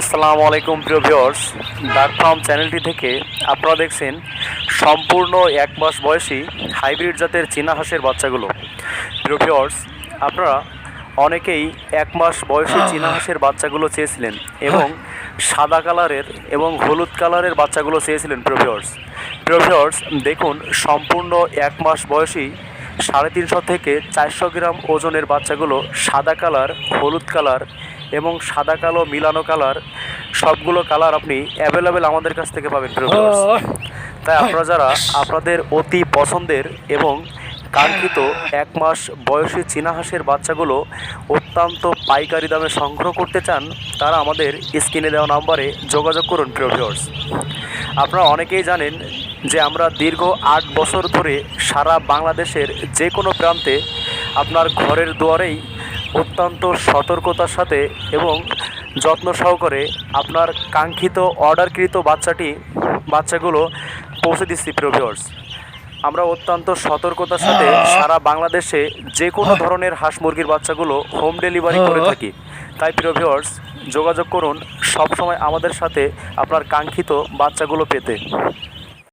আসসালামু আলাইকুম, প্রিয় ভিউয়ার্স। ডাক ফার্ম চ্যানেলটি থেকে আপনারা দেখছেন সম্পূর্ণ এক মাস বয়সী হাইব্রিড জাতের চীনা হাঁসের বাচ্চাগুলো। প্রিয় ভিউয়ার্স, আপনারা অনেকেই এক মাস বয়সী চীনা হাঁসের বাচ্চাগুলো চেয়েছিলেন এবং সাদা কালারের এবং হলুদ কালারের বাচ্চাগুলো চেয়েছিলেন প্রিয় ভিউয়ার্স, দেখুন, সম্পূর্ণ এক মাস বয়সী সাড়ে তিনশো থেকে চারশো গ্রাম ওজনের বাচ্চাগুলো সাদা কালার, হলুদ কালার এবং সাদা কালো মিলানো কালার সবগুলো কালার আপনি অ্যাভেলেবেল আমাদের কাছ থেকে পাবেন তাই আপনারা যারা আপনাদের অতি পছন্দের এবং কাঙ্ক্ষিত এক মাস বয়সী চীনা হাঁসের বাচ্চাগুলো অত্যন্ত পাইকারি দামে সংগ্রহ করতে চান তারা আমাদের স্ক্রিনে দেওয়া নাম্বারে যোগাযোগ করুন প্রিয় ভিউয়ার্স আপনারা অনেকেই জানেন যে আমরা দীর্ঘ আট বছর ধরে সারা বাংলাদেশের যে কোনো প্রান্তে আপনার ঘরের দুয়ারেই অত্যন্ত সতর্কতার সাথে এবং যত্ন সহকারে আপনার কাঙ্ক্ষিত অর্ডারকৃত বাচ্চাটি, বাচ্চাগুলো পৌঁছে দিচ্ছি, প্রিয় ভিউয়ার্স আমরা অত্যন্ত সতর্কতার সাথে সারা বাংলাদেশে যে কোনো ধরনের হাঁস মুরগির বাচ্চাগুলো হোম ডেলিভারি করে থাকি। তাই, প্রিয় ভিউয়ার্স যোগাযোগ করুন সবসময় আমাদের সাথে আপনার কাঙ্ক্ষিত বাচ্চাগুলো পেতে।